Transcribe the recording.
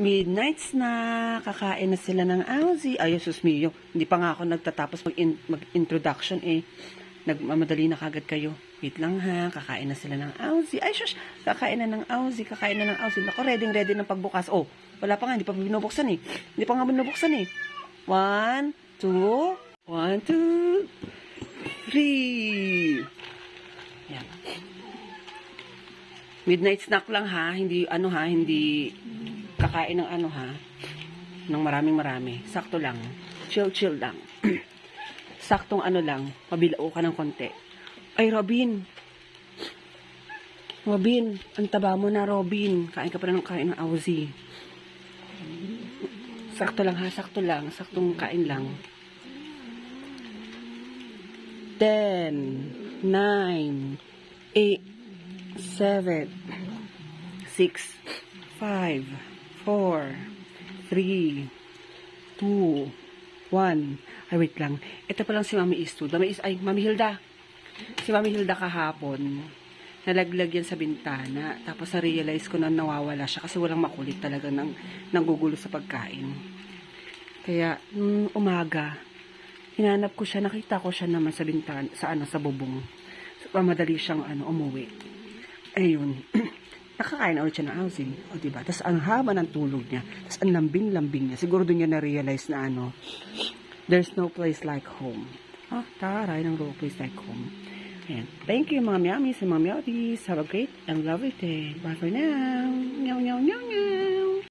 Midnight snack. Kakain na sila ng Aussie. Ay, sus mio. Hindi pa nga ako nagtatapos mag- mag-introduction eh. Nagmamadali na kagad kayo. Wait lang ha. Kakain na sila ng Aussie. Ay, sus. Kakain na ng Aussie. Kakain na ng Aussie. Naku, ready ready ng pagbukas. Oh, wala pa nga. Hindi pa binubuksan eh. Hindi pa nga binubuksan eh. One, two, one, two, three. Yan. Midnight snack lang ha. Hindi, ano ha, hindi kakain ng ano ha. Ng maraming marami. Sakto lang. Chill, chill lang. Saktong ano lang. Pabilao ka ng konti. Ay, Robin. Robin, ang taba mo na, Robin. Kain ka pa ng kain ng Aussie. Sakto lang ha, sakto lang. Saktong kain lang. 10, 9, 8, 7, 6, 5, 4, 3, 2, 1. Ay, wait lang. Ito pa lang si Mami Istu. Mami Is, ay, Mami Hilda. Si Mami Hilda kahapon, nalaglag yan sa bintana. Tapos na-realize ko na nawawala siya kasi walang makulit talaga nang nanggugulo sa pagkain. Kaya, nung umaga, hinanap ko siya, nakita ko siya naman sa bintana, sa ano, sa bubong. So, madali siyang ano, umuwi. Ayun. Nakakain na ulit siya ng housing. O, diba? Tapos, ang haba ng tulog niya. Tapos, ang lambing-lambing niya. Siguro doon niya na-realize na ano, there's no place like home. Ah, taray, no place like home. Ayan. Thank you, mga miamis and mga miatis. Have a great and lovely day. Bye for now. Meow, meow, meow, meow.